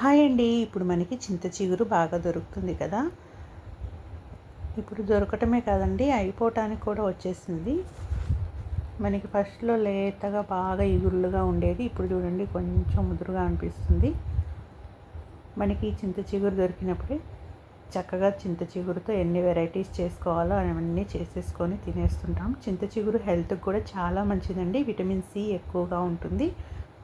Hi అండి. ఇప్పుడు మనకి చింత చిగురు బాగా దొరుకుతుంది కదా? ఇప్పుడు దొరకటమే కాదండి అయిపోవటానికి కూడా వచ్చేసింది. మనకి ఫస్ట్లో లేతగా బాగా ఇగురులుగా ఉండేది. ఇప్పుడు చూడండి కొంచెం ముదురుగా అనిపిస్తుంది. మనకి చింత చిగురు దొరికినప్పుడే చక్కగా చింత చిగురుతో ఎన్ని వెరైటీస్ చేసుకోవాలో అవన్నీ చేసేసుకొని తినేస్తుంటాం. చింత చిగురు హెల్త్కి కూడా చాలా మంచిదండి. విటమిన్ సి ఎక్కువగా ఉంటుంది.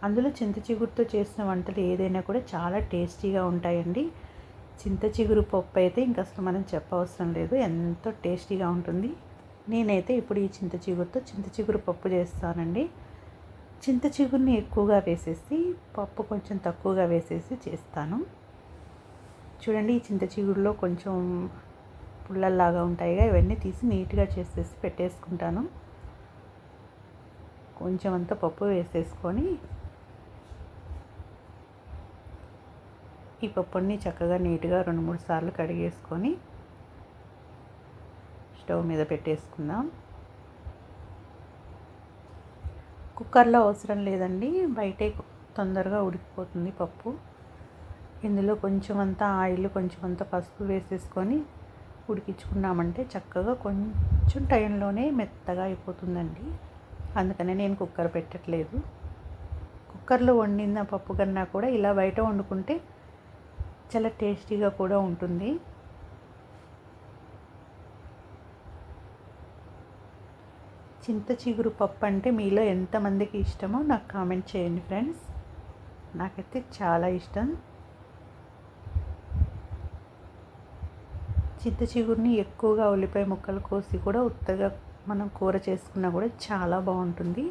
అందులో చింత చిగురుతో చేసిన వంటలు ఏదైనా కూడా చాలా టేస్టీగా ఉంటాయండి. చింత చిగురు పప్పు అయితే ఇంక అసలు మనం చెప్పవసరం లేదు. ఎంతో టేస్టీగా ఉంటుంది. నేనైతే ఇప్పుడు ఈ చింత చిగురుతో చింత చిగురు పప్పు చేస్తానండి. చింత చిగురుని ఎక్కువగా వేసేసి పప్పు కొంచెం తక్కువగా వేసేసి చేస్తాను. చూడండి ఈ చింత చిగురులో కొంచెం పుల్లల్లాగా ఉంటాయిగా. ఇవన్నీ తీసి నీట్గా చేసేసి పెట్టేసుకుంటాను. కొంచెం అంతా పప్పు వేసేసుకొని ఈ పప్పుని చక్కగా నీట్గా రెండు మూడు సార్లు కడిగేసుకొని స్టవ్ మీద పెట్టేసుకుందాం. కుక్కర్లో అవసరం లేదండి బయటే తొందరగా ఉడికిపోతుంది పప్పు. ఇందులో కొంచెం అంతా ఆయిల్ కొంచెం అంతా పసుపు వేసేసుకొని ఉడికించుకున్నామంటే చక్కగా కొంచెం టైంలోనే మెత్తగా అయిపోతుందండి. అందుకనే నేను కుక్కర్ పెట్టట్లేదు. కుక్కర్లో వండిన పప్పు కన్నా కూడా ఇలా బయట వండుకుంటే చాలా టేస్టీగా కూడా ఉంటుంది. చింత చిగురు పప్పు అంటే మీలో ఎంతమందికి ఇష్టమో నాకు కామెంట్ చేయండి ఫ్రెండ్స్. నాకైతే చాలా ఇష్టం. చింత చిగురిని ఎక్కువగా ఉల్లిపాయ ముక్కలు కోసి కూడా ఉత్తగా మనం కూర చేసుకున్నా కూడా చాలా బాగుంటుంది.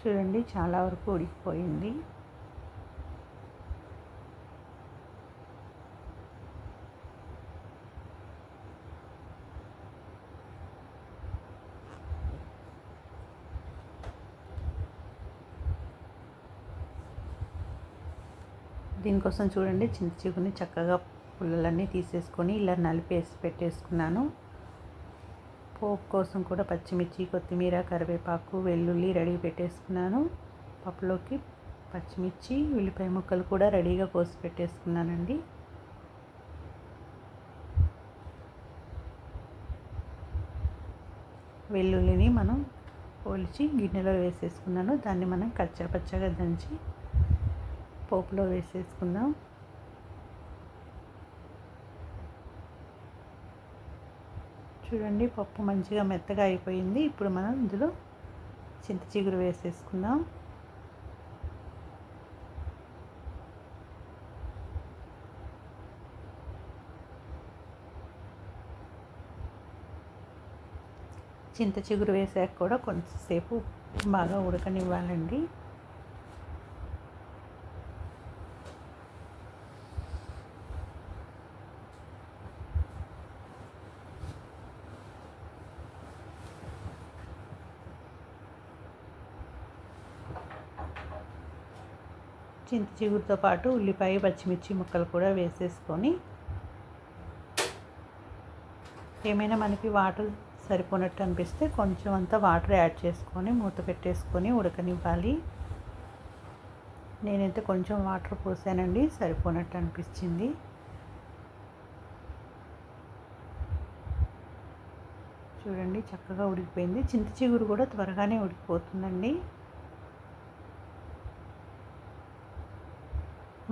చూడండి చాలా వరకు ఉడికిపోయింది. దీనికోసం చూడండి చింత చిగుని చక్కగా పుల్లలన్నీ తీసేసుకొని ఇలా నలిపేసి పెట్టేసుకున్నాను. పోపు కోసం కూడా పచ్చిమిర్చి కొత్తిమీర కరివేపాకు వెల్లుల్లి రెడీ పెట్టేసుకున్నాను. పప్పులోకి పచ్చిమిర్చి ఉల్లిపాయ ముక్కలు కూడా రెడీగా కోసి పెట్టేసుకున్నానండి. వెల్లుల్లిని మనం పోల్చి గిన్నెలో వేసేసుకున్నాను. దాన్ని మనం కచ్చపచ్చగా దంచి పోపులో వేసేసుకుందాం. చూడండి పప్పు మంచిగా మెత్తగా అయిపోయింది. ఇప్పుడు మనం ఇందులో చింత చిగురు వేసేసుకుందాం. చింత చిగురు వేసాక కూడా కొంచెంసేపు బాగా ఉడకనివ్వాలండి. చింత చిగురుతో పాటు ఉల్లిపాయ పచ్చిమిర్చి ముక్కలు కూడా వేసేసుకొని ఏమైనా మనకి వాటర్ సరిపోనట్టు అనిపిస్తే కొంచెం అంతా వాటర్ యాడ్ చేసుకొని మూత పెట్టేసుకొని ఉడకనివ్వాలి. నేనైతే కొంచెం వాటర్ పోసానండి సరిపోనట్టు అనిపించింది. చూడండి చక్కగా ఉడికిపోయింది. చింత చిగురు కూడా త్వరగానే ఉడికిపోతుందండి.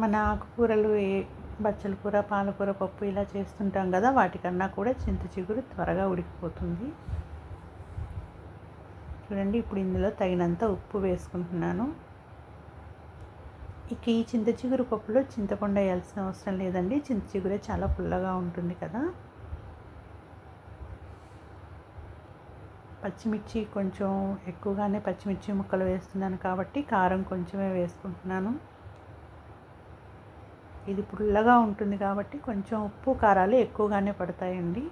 మన ఆకుకూరలు ఏ బచ్చల కూర పాలకూర పప్పు ఇలా చేస్తుంటాం కదా వాటికన్నా కూడా చింత చిగురు త్వరగా ఉడికిపోతుంది. చూడండి ఇప్పుడు ఇందులో తగినంత ఉప్పు వేసుకుంటున్నాను. ఇక ఈ చింత చిగురు పప్పులో చింతపండు వేయాల్సిన అవసరం లేదండి. చింత చిగురే చాలా పుల్లగా ఉంటుంది కదా. పచ్చిమిర్చి కొంచెం ఎక్కువగానే పచ్చిమిర్చి ముక్కలు వేస్తున్నాను కాబట్టి కారం కొంచెమే వేసుకుంటున్నాను. ఇది పుల్లగా ఉంటుంది కాబట్టి కొంచెం ఉప్పు కారాలు ఎక్కువగానే పడతాయండి.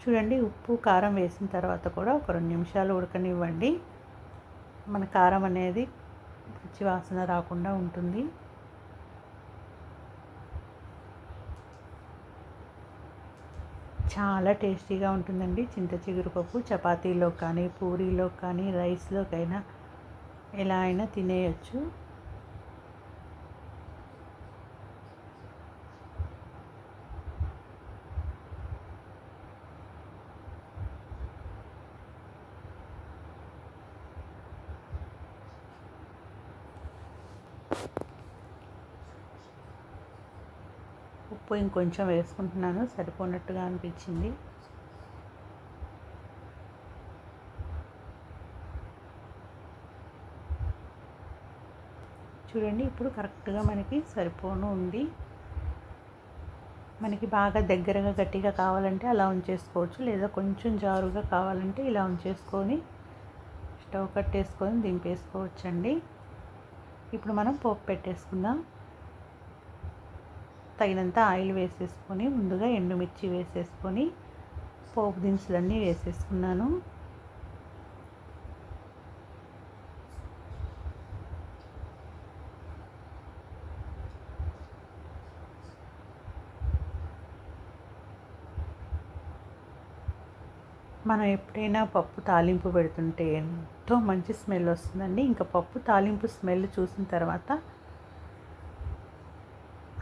చూడండి ఉప్పు కారం వేసిన తర్వాత కూడా ఒక రెండు నిమిషాలు ఉడకనివ్వండి. మన కారం అనేది రుచి వాసన రాకుండా ఉంటుంది. చాలా టేస్టీగా ఉంటుందండి. చింత చిగురు పప్పు చపాతీలో కానీ పూరీలో కానీ రైస్లోకైనా ఎలా అయినా తినేయచ్చు. ఉప్పు ఇంకొంచెం వేసుకుంటున్నాను సరిపోనట్టుగా అనిపించింది. చూడండి ఇప్పుడు కరెక్ట్గా మనకి సరిపోను ఉంది. మనకి బాగా దగ్గరగా గట్టిగా కావాలంటే అలా ఉంచేసుకోవచ్చు. లేదా కొంచెం జారుగా కావాలంటే ఇలా ఉంచేసుకొని స్టవ్ కట్టేసుకొని దింపేసుకోవచ్చండి. ఇప్పుడు మనం పోపు పెట్టేసుకుందాం. తగినంత ఆయిల్ వేసేసుకొని ముందుగా ఎండుమిర్చి వేసేసుకొని పోపు దినుసులన్నీ వేసేసుకున్నాను. మనం ఎప్పుడైనా పప్పు తాలింపు పెడుతుంటే ఎంతో మంచి స్మెల్ వస్తుందండి. ఇంకా పప్పు తాలింపు స్మెల్ చూసిన తర్వాత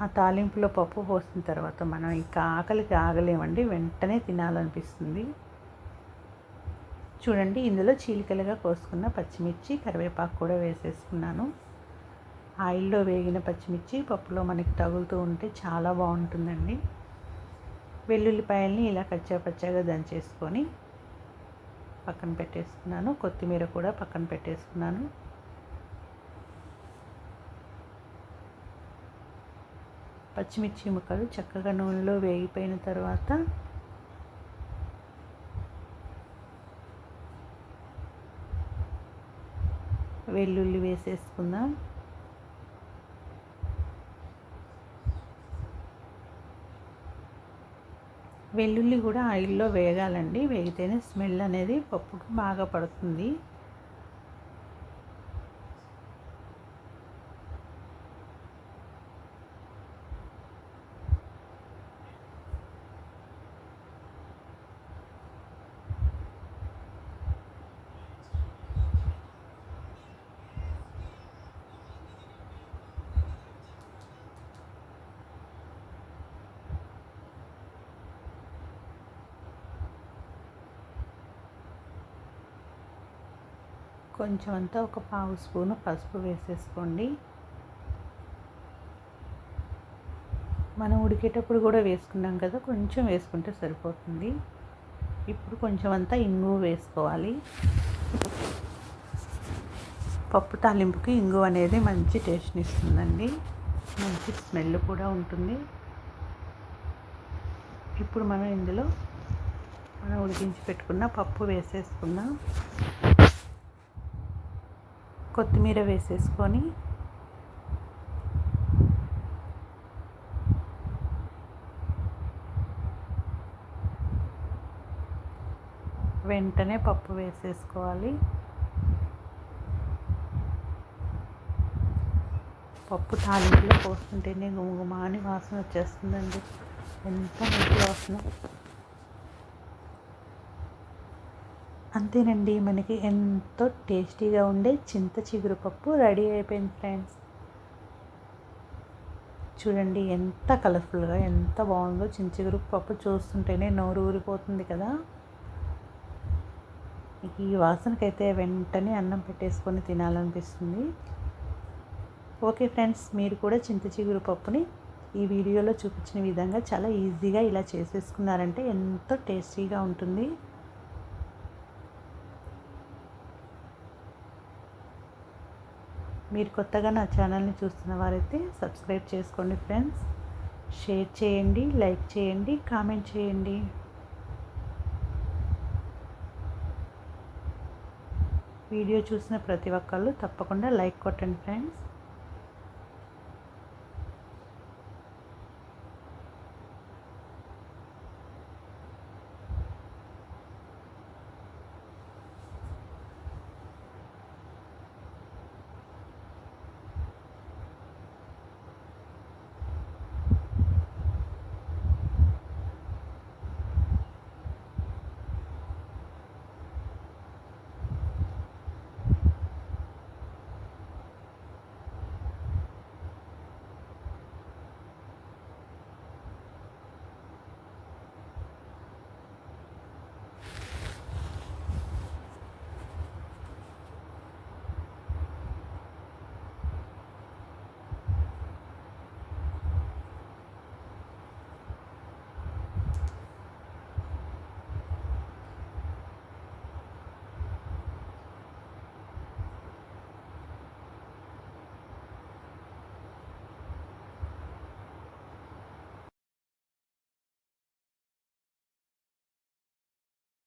ఆ తాలింపులో పప్పు పోసిన తర్వాత మనం ఇంకా ఆకలికి ఆగలేమండి. వెంటనే తినాలనిపిస్తుంది. చూడండి ఇందులో చీలికలుగా కోసుకున్న పచ్చిమిర్చి కరివేపాకు కూడా వేసేసుకున్నాను. ఆయిల్లో వేగిన పచ్చిమిర్చి పప్పులో మనకి తగులుతూ ఉంటే చాలా బాగుంటుందండి. వెల్లుల్లిపాయల్ని ఇలా కచ్చా పచ్చాగా దంచేసుకొని పక్కన పెట్టేసుకున్నాను. కొత్తిమీర కూడా పక్కన పెట్టేసుకున్నాను. పచ్చిమిర్చి ముక్కలు చక్కగా నూనెలో వేగిపోయిన తర్వాత వెల్లుల్లి వేసేసుకుందాం. వెల్లుల్లి కూడా ఆయిల్లో వేగాలండి. వేగితేనే స్మెల్ అనేది పప్పుకి బాగా పడుతుంది. కొంచెం అంతా ఒక పావు స్పూను పసుపు వేసేసుకోండి. మనం ఉడికేటప్పుడు కూడా వేసుకున్నాం కదా కొంచెం వేసుకుంటే సరిపోతుంది. ఇప్పుడు కొంచెం అంతా ఇంగు వేసుకోవాలి. పప్పు తాలింపుకి ఇంగు అనేది మంచి టేస్ట్ని ఇస్తుందండి. మంచి స్మెల్ కూడా ఉంటుంది. ఇప్పుడు మనం ఇందులో మనం ఉడికించి పెట్టుకున్న పప్పు వేసేసుకుందాం. కొత్తిమీర వేసేసుకొని వెంటనే పప్పు వేసేసుకోవాలి. పప్పు తాలింపులో పోస్తుంటేనే గుమగుమ అని వాసన వచ్చేస్తుందండి. ఎంత మంచి వాసన. అంతేనండి మనకి ఎంతో టేస్టీగా ఉండే చింత చిగురు పప్పు రెడీ అయిపోయింది ఫ్రెండ్స్. చూడండి ఎంత కలర్ఫుల్గా ఎంత బాగుందో చింత చిగురు పప్పు చూస్తుంటేనే నోరు ఊరిపోతుంది కదా. ఈ వాసనకైతే వెంటనే అన్నం పెట్టేసుకొని తినాలనిపిస్తుంది. ఓకే ఫ్రెండ్స్ మీరు కూడా చింత చిగురు పప్పుని ఈ వీడియోలో చూపించిన విధంగా చాలా ఈజీగా ఇలా చేసేసుకున్నారంటే ఎంతో టేస్టీగా ఉంటుంది. మీరు కొత్తగా నా ఛానల్ని చూస్తున్న వారైతే సబ్స్క్రైబ్ చేసుకోండి ఫ్రెండ్స్. షేర్ చేయండి లైక్ చేయండి కామెంట్ చేయండి. వీడియో చూసిన ప్రతి ఒక్కళ్ళు తప్పకుండా లైక్ కొట్టండి ఫ్రెండ్స్.